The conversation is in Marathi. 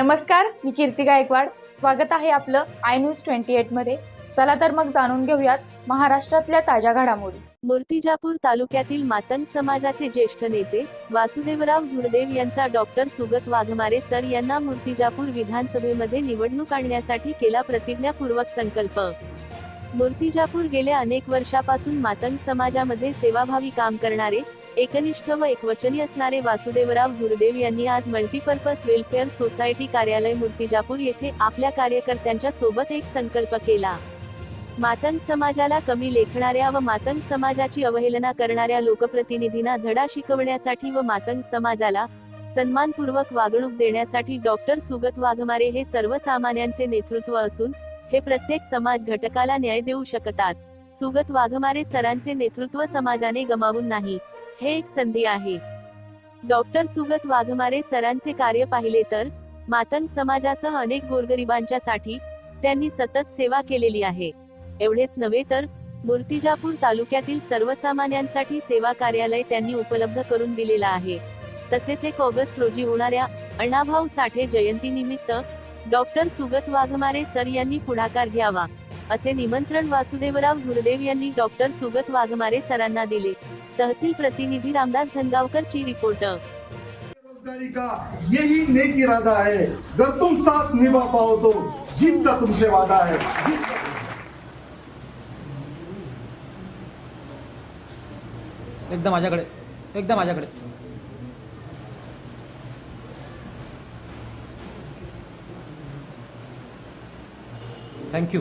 नमस्कार मी कीर्ती गायकवाड. स्वागत आहे आपलं आय न्यूज ट्वेंटी एटमध्ये चला तर मग जाणून घेऊयात महाराष्ट्रातल्या ताज्या घडामोडी. मूर्तिजापूर तालुक्यातील मातंग समाजाचे ज्येष्ठ नेते वासुदेवराव धुरदेव यांचा डॉक्टर सुगत वाघमारे सर यांना मूर्तिजापूर विधानसभेमध्ये निवडणूक आणण्यासाठी केला प्रतिज्ञापूर्वक संकल्प. मूर्तिजापूर गेल्या अनेक वर्षापासून मातंग समाजामध्ये सेवाभावी काम करणारे एकनिष्ठ व एकवचनी असणारे वासुदेवराव गुरुदेव यांनी आज मल्टीपर्पज वेलफेअर सोसायटी कार्यालय मूर्तिजापूर येथे आपल्या कार्यकर्त्यांच्या सोबत एक संकल्प केला. मातंग समाजाला कमी लेखणाऱ्या व मातंग समाजाची अवहेलना करणाऱ्या लोकप्रतिनिधींना धडा शिकवण्यासाठी व मातंग समाजाला सन्मानपूर्वक वागणूक देण्यासाठी डॉक्टर सुगत वाघमारे हे सर्वसामान्यांचे नेतृत्व असून हे प्रत्येक समाज घटकाला न्याय देऊ शकतात. सुगत वाघमारे सरांचे नेतृत्व समाजाने गमावून नाही. हे एक संधी आहे. डॉक्टर सुगत वाघमारे सरांचे कार्य पाहिले तर मातंग समाजासह अनेक गोरगरिबांच्या साठी त्यांनी सतत सेवा केलेली आहे. एवढेच नव्हे तर मूर्तिजापूर तालुक्यातील सर्वसामान्यांसाठी सेवा कार्यालय त्यांनी उपलब्ध करून दिलेला आहे. तसेच एक ऑगस्ट रोजी होणाऱ्या अण्णाभाऊ साठे जयंतीनिमित्त डॉक्टर सुगत वाघमारे सर यांनी पुढाकार घ्यावा. असे निमंत्रण वासुदेवराव धुरदेव यांनी डॉक्टर सुगत वाघमारे सरांना दिले. तहसील प्रतिनिधी रामदास धनगावकर ची रिपोर्ट. बेरोजगारी का? यही नेक इरादा है। अगर तुम साथ निभा पाओ तो जीत का तुमसे वादा है। एकदा माझ्याकडे एकदा माझ्याकडे. थँक्यू